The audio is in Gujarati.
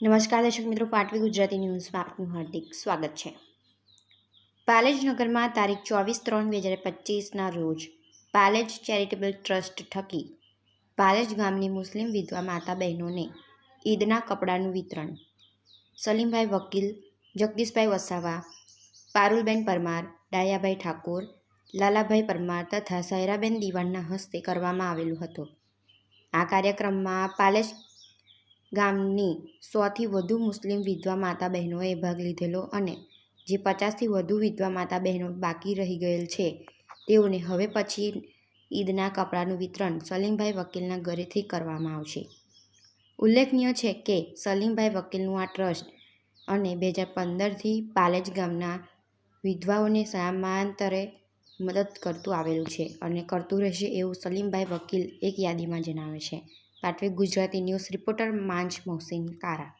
નમસ્કાર દર્શક મિત્રો, પાટવી ગુજરાતી ન્યૂઝમાં આપનું હાર્દિક સ્વાગત છે. પાલેજ નગરમાં તારીખ ચોવીસ ત્રણ બે હજાર પચીસના રોજ પાલેજ ચેરિટેબલ ટ્રસ્ટ થકી પાલેજ ગામની મુસ્લિમ વિધવા માતા બહેનોને ઈદના કપડાનું વિતરણ. સલીમભાઈ વકીલ, જગદીશભાઈ વસાવા, પારુલબેન પરમાર, ડાયાભાઈ ઠાકોર, લાલાભાઈ પરમાર તથા સૈરાબેન દિવાનના હસ્તે કરવામાં આવેલું હતું. આ કાર્યક્રમમાં પાલેજ ગામની સોથી વધુ મુસ્લિમ વિધવા માતા બહેનોએ ભાગ લીધેલો અને જે પચાસથી વધુ વિધવા માતા બહેનો બાકી રહી ગયેલ છે, તેઓને હવે પછી ઈદના કપડાનું વિતરણ સલીમભાઈ વકીલના ઘરેથી કરવામાં આવશે. ઉલ્લેખનીય છે કે સલીમભાઈ વકીલનું આ ટ્રસ્ટ અને બે હજાર પંદરથી પાલેજ ગામના વિધવાઓને સમાંતરે મદદ કરતું આવેલું છે અને કરતું રહેશે એવું સલીમભાઈ વકીલ એક યાદીમાં જણાવે છે. પાટવી ગુજરાતી ન્યૂઝ રિપોર્ટર માંજ મોહસિન કારા.